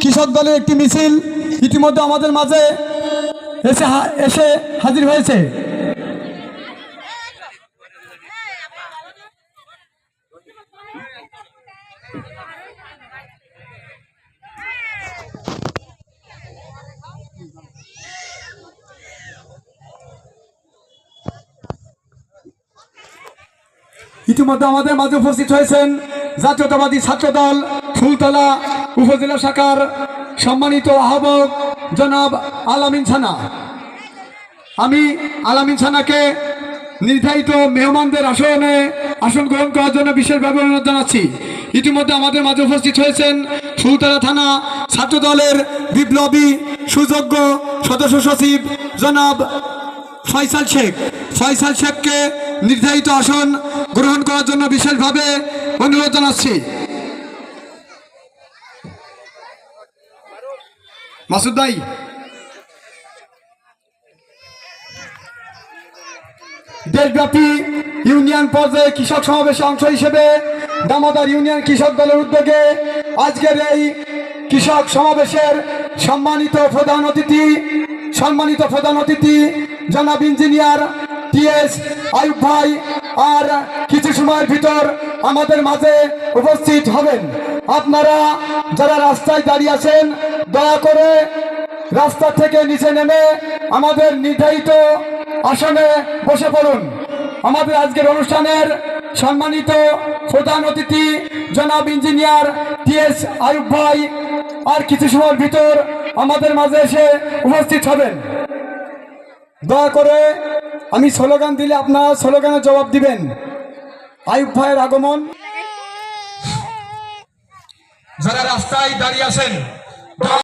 কৃষক দলের একটি মিছিল ইতিমধ্যে আমাদের মাঝে এসে এসে হাজির হয়েছে। ইতিমধ্যে আমাদের মাঝে উপস্থিত হয়েছেন জাতীয়তাবাদী ছাত্রদল ফুলতলা উপজেলা শাখার সম্মানিত আহ্বায়ক জনাব আলামিন ছানা। আমি আলামিন ছানাকে নির্ধারিত মেহমানদের আসনে আসন গ্রহণ করার জন্য বিশেষভাবে অনুরোধ জানাচ্ছি। ইতিমধ্যে আমাদের মাঝে উপস্থিত হয়েছেন ফুলতলা থানা ছাত্রদলের বিপ্লবী সুযোগ্য সদস্য সচিব জনাব ফয়সাল শেখ। ফয়সাল শেখকে নির্ধারিত আসন গ্রহণ করার জন্য বিশেষভাবে অনুরোধ জানাচ্ছি। মাসুদ ভাই। দেশব্যাপী ইউনিয়ন পর্যায়ে কৃষক সমাবেশে অংশ হিসেবে দামোদর ইউনিয়ন কৃষক দলের উদ্যোগে আজকের এই কৃষক সমাবেশের সম্মানিত প্রধান অতিথি, সম্মানিত প্রধান অতিথি জনাব ইঞ্জিনিয়ার টিএস আয়ুব ভাই আর কিছু সময়ের ভিতর আমাদের মাঝে উপস্থিত হবেন। আপনারা যারা রাস্তায় দাঁড়িয়ে আছেন, দয়া করে রাস্তা থেকে নিচে নেমে আমাদের নির্ধারিত আসনে বসে পড়ুন। আমাদের আজকের অনুষ্ঠানের সম্মানিত প্রধান অতিথি জনাব ইঞ্জিনিয়ার টিএস আয়ুব ভাই আর কিছু সময়ের ভিতর আমাদের মাঝে এসে উপস্থিত হবেন। দয়া করে আমি স্লোগান দিলে আপনারা স্লোগানের জবাব দিবেন। আয়ুব ভাইয়ের আগমন। যারা রাস্তায় দাঁড়িয়ে আছেন